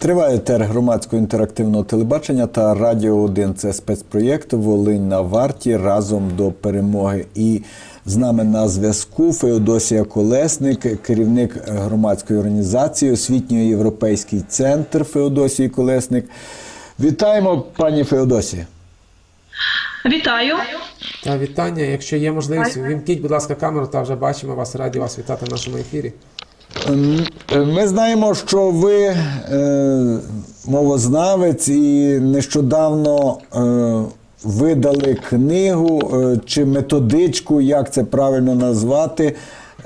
Триває тер громадського інтерактивного телебачення та Радіо 1. Це спецпроєкт Волинь на варті разом до перемоги. І з нами на зв'язку Феодосія Колесник, керівник громадської організації Освітньо Європейський центр Феодосії Колесник. Вітаємо, пані Феодосія. Вітаю. Та вітання. Якщо є можливість, вімкніть, будь ласка, камеру, та вже бачимо вас. Раді вас вітати в нашому ефірі. М, Ми знаємо, що ви е, мовознавець і нещодавно е, видали книгу е, чи методичку, як це правильно назвати,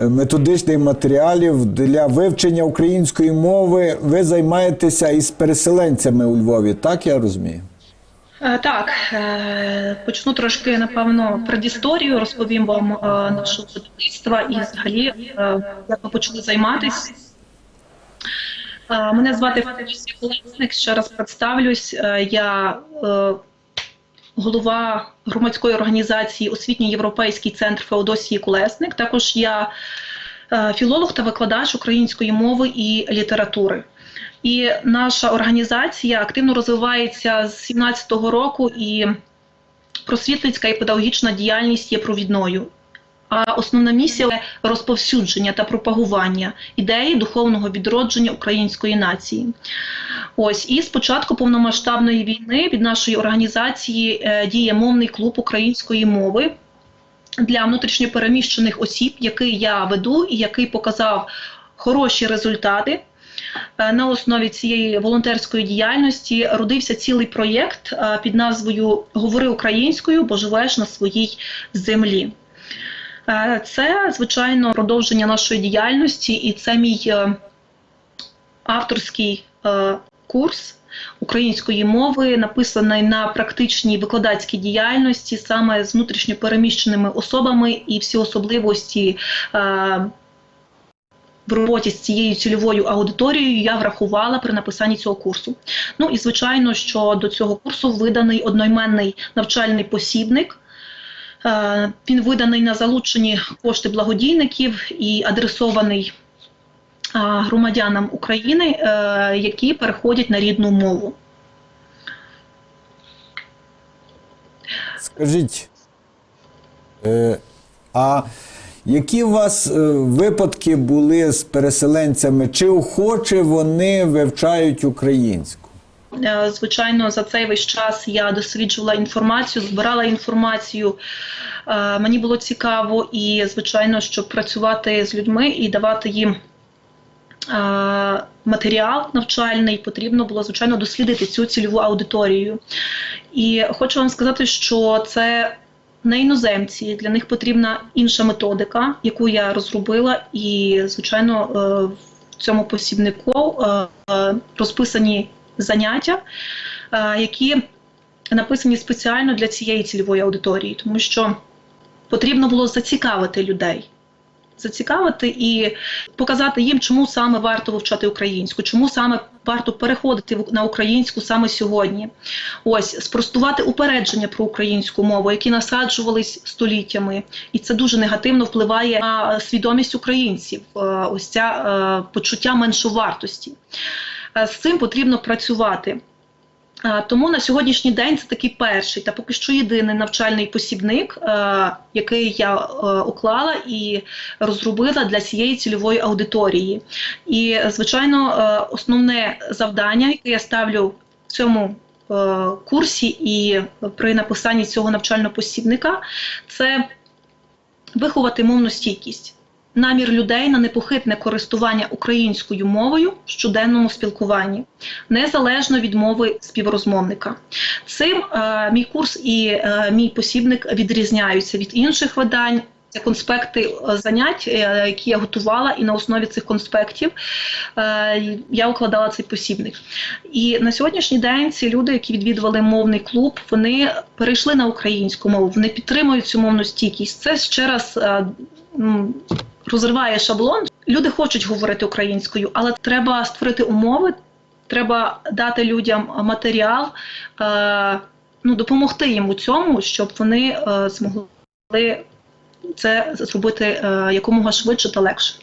е, методичних матеріалів для вивчення української мови. Ви займаєтеся із переселенцями у Львові, так я розумію? Е, Так, е, почну трошки, напевно, предісторію, розповім вам е, нашого видавництва і взагалі, як ми почали займатися. Мене звати Федорівський Колесник, ще раз представлюсь. Я голова громадської організації Освітньо Європейський центр Феодосії Колесник. Також я філолог та викладач української мови і літератури. І наша організація активно розвивається з 17-го року, і просвітницька і педагогічна діяльність є провідною. А основна місія розповсюдження та пропагування ідеї духовного відродження української нації. Ось і з початку повномасштабної війни від нашої організації е, діє мовний клуб української мови для внутрішньопереміщених осіб, який я веду і який показав хороші результати. Е, На основі цієї волонтерської діяльності родився цілий проєкт е, під назвою Говори українською, бо живеш на своїй землі. Е, Це, звичайно, продовження нашої діяльності, і це мій авторський курс української мови, написаний на практичній викладацькій діяльності саме з внутрішньопереміщеними особами і всі особливості. В роботі з цією цільовою аудиторією я врахувала при написанні цього курсу. Ну і звичайно, що до цього курсу виданий одноіменний навчальний посібник. Е, Він виданий на залучені кошти благодійників і адресований е, громадянам України, е, які переходять на рідну мову. Скажіть, а які у вас е, випадки були з переселенцями? Чи охоче вони вивчають українську? Е, Звичайно, за цей весь час я досліджувала інформацію, збирала інформацію. Е, Мені було цікаво і, звичайно, щоб працювати з людьми і давати їм матеріал навчальний, потрібно було, звичайно, дослідити цю цільову аудиторію. І хочу вам сказати, що це не іноземці, для них потрібна інша методика, яку я розробила, і, звичайно, е, в цьому посібнику е, е, розписані заняття, які написані спеціально для цієї цільової аудиторії, тому що потрібно було зацікавити людей. Зацікавити і показати їм, чому саме варто вивчати українську, чому саме варто переходити на українську саме сьогодні. Ось спростувати упередження про українську мову, які насаджувались століттями, і це дуже негативно впливає на свідомість українців. е, Ось ця е, почуття меншовартості. Е, З цим потрібно працювати. Тому на сьогоднішній день це такий перший та поки що єдиний навчальний посібник, який я уклала і розробила для цієї цільової аудиторії. І, звичайно, основне завдання, яке я ставлю в цьому курсі і при написанні цього навчального посібника, це виховати мовну стійкість. Намір людей на непохитне користування українською мовою в щоденному спілкуванні, незалежно від мови співрозмовника. Цим е, мій курс і е, мій посібник відрізняються від інших видань. Це конспекти е, занять, е, які я готувала, і на основі цих конспектів е, я укладала цей посібник. І на сьогоднішній день ці люди, які відвідували мовний клуб, вони перейшли на українську мову, вони підтримують цю мовну стійкість. Це ще раз розриває шаблон. Люди хочуть говорити українською, але треба створити умови, треба дати людям матеріал, е, ну, допомогти їм у цьому, щоб вони е, змогли це зробити е, якомога швидше та легше.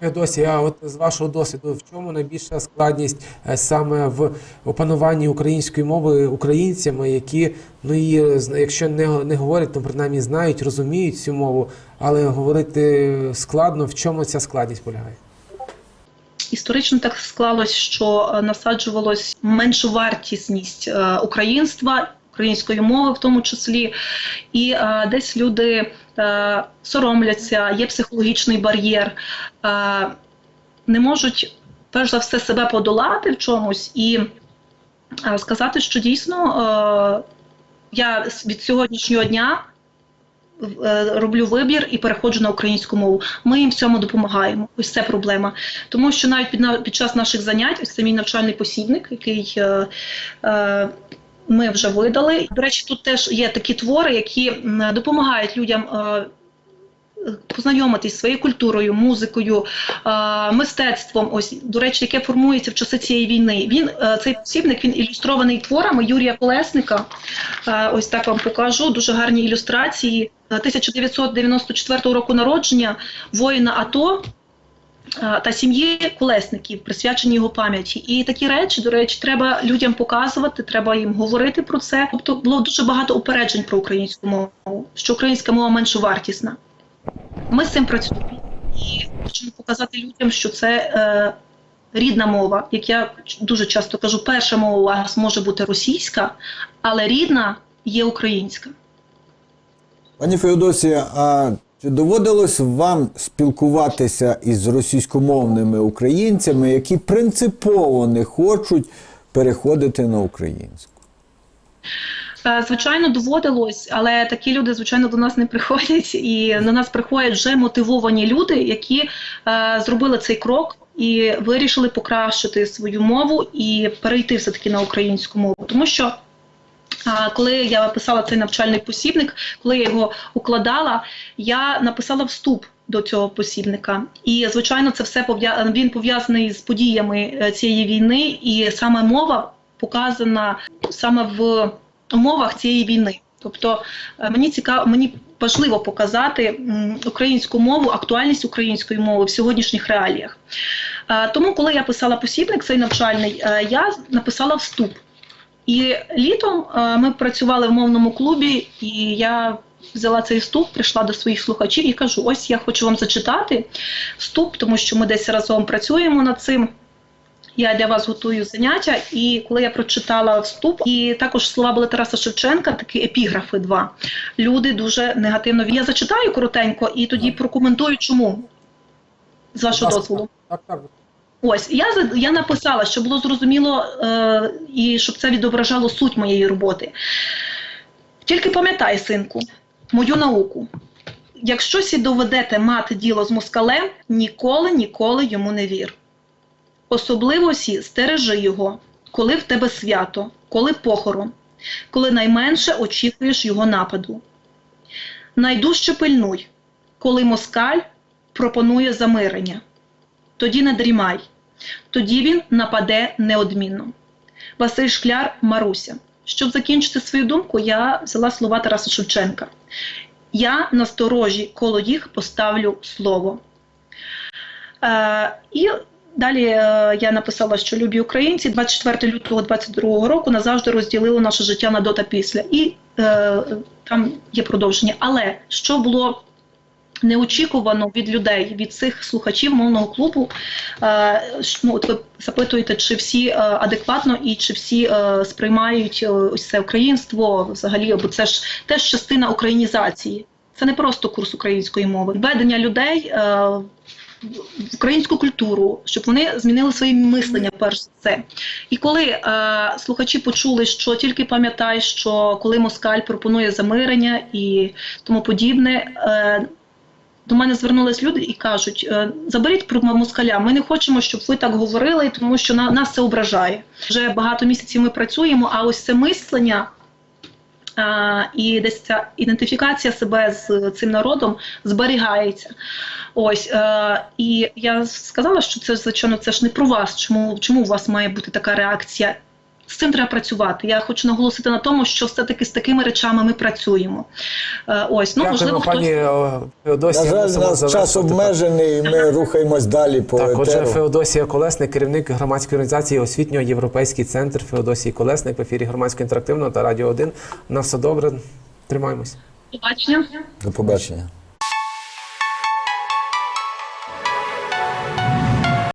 Феодосія, а от з вашого досвіду, в чому найбільша складність е, саме в опануванні української мови українцями, які ну зна- якщо не, не говорять, то принаймні знають, розуміють цю мову, але говорити складно. В чому ця складність полягає? Історично так склалось, що е, насаджувалось меншовартісність е, українства, української мови в тому числі, і е, десь люди е, соромляться, є психологічний бар'єр, е, не можуть перш за все себе подолати в чомусь і е, сказати, що дійсно е, я від сьогоднішнього дня е, роблю вибір і переходжу на українську мову. Ми їм в цьому допомагаємо. Ось це проблема. Тому що навіть під, час наших занять, ось це мій навчальний посібник, який е, е, ми вже видали. До речі, тут теж є такі твори, які допомагають людям. Е, Познайомитись своєю культурою, музикою, е, мистецтвом, ось до речі, яке формується в часи цієї війни. Він е, цей посібник він ілюстрований творами Юрія Колесника. Ось так вам покажу. Дуже гарні ілюстрації. Е, 1994 року народження воїна АТО та сім'ї колесників, присвячені його пам'яті. І такі речі, до речі, треба людям показувати, треба їм говорити про це. Тобто було дуже багато упереджень про українську мову, що українська мова меншовартісна. Ми з цим працюємо і хочемо показати людям, що це. Е, Рідна мова, як я дуже часто кажу, перша мова у вас може бути російська, але рідна є українська. Пані Феодосія, а чи доводилось вам спілкуватися із російськомовними українцями, які принципово не хочуть переходити на українську? Е, Звичайно, доводилось, але такі люди, звичайно, до нас не приходять, і до нас приходять вже мотивовані люди, які е, зробили цей крок і вирішили покращити свою мову і перейти все таки на українську мову, тому що. Коли я писала цей навчальний посібник, коли я його укладала, я написала вступ до цього посібника. І звичайно, це все він пов'язаний з подіями е, цієї війни, і саме мова показана саме в умовах цієї війни. Тобто е, мені цікаво, мені важливо показати українську мову, актуальність української мови в сьогоднішніх реаліях. Е, Тому, коли я писала посібник, цей навчальний, я написала вступ. І літом е, ми працювали в мовному клубі, і я взяла цей вступ, прийшла до своїх слухачів і кажу: ось я хочу вам зачитати вступ, тому що ми десь разом працюємо над цим. Я для вас готую заняття, і коли я прочитала вступ, і також слова були Тараса Шевченка, такі епіграфи два. Люди дуже негативно. Я зачитаю коротенько і тоді прокоментую, чому. З вашого дозволу. Так, так. Ось я я написала, щоб було зрозуміло е, і щоб це відображало суть моєї роботи. Тільки пам'ятай, синку, мою науку. Якщо сі доведете мати діло з москалем, ніколи, ніколи йому не вір. Особливо сі стережи його, коли в тебе свято, коли похорон, коли найменше очікуєш його нападу. Найдужче пильнуй, коли москаль пропонує замирення. Тоді не дрімай, тоді він нападе неодмінно. Василь Шкляр Маруся. Щоб закінчити свою думку, я взяла слова Тараса Шевченка. Я на сторожі коло їх поставлю слово. Е, і далі е, я написала, що любі українці 24 лютого 22 року назавжди розділило наше життя на до та після. І е, там є продовження. Але що було неочікувано від людей, від цих слухачів мовного клубу. Е, ну, от ви запитуєте, чи всі е, адекватно і чи всі е, сприймають ось це українство взагалі, бо це ж теж частина українізації. Це не просто курс української мови. Введення людей в українську культуру, щоб вони змінили своє мислення, перш за все. І коли е, слухачі почули, що тільки пам'ятай, що коли москаль пропонує замирення і тому подібне. Е, до мене звернулись люди і кажуть: «Е, заберіть про москаля. Ми не хочемо, щоб ви так говорили, тому що на нас це ображає. Вже багато місяців ми працюємо, а ось це мислення. А, і десь ця ідентифікація себе з цим народом зберігається. Ось е, і я сказала, що це звичайно це ж не про вас. Чому чому у вас має бути така реакція? З цим треба працювати. Я хочу наголосити на тому, що все-таки з такими речами ми працюємо. Е, ось, ну, Дякуємо, можливо, пані Феодосія. На жаль, у нас час обмежений, і ми рухаємось далі по Так, отже. Феодосія Колесник, керівник громадської організації освітньо європейський центр Феодосії Колесник в ефірі громадського інтерактивного та радіо 1. На все добре. Тримаємось. Побачення. До побачення.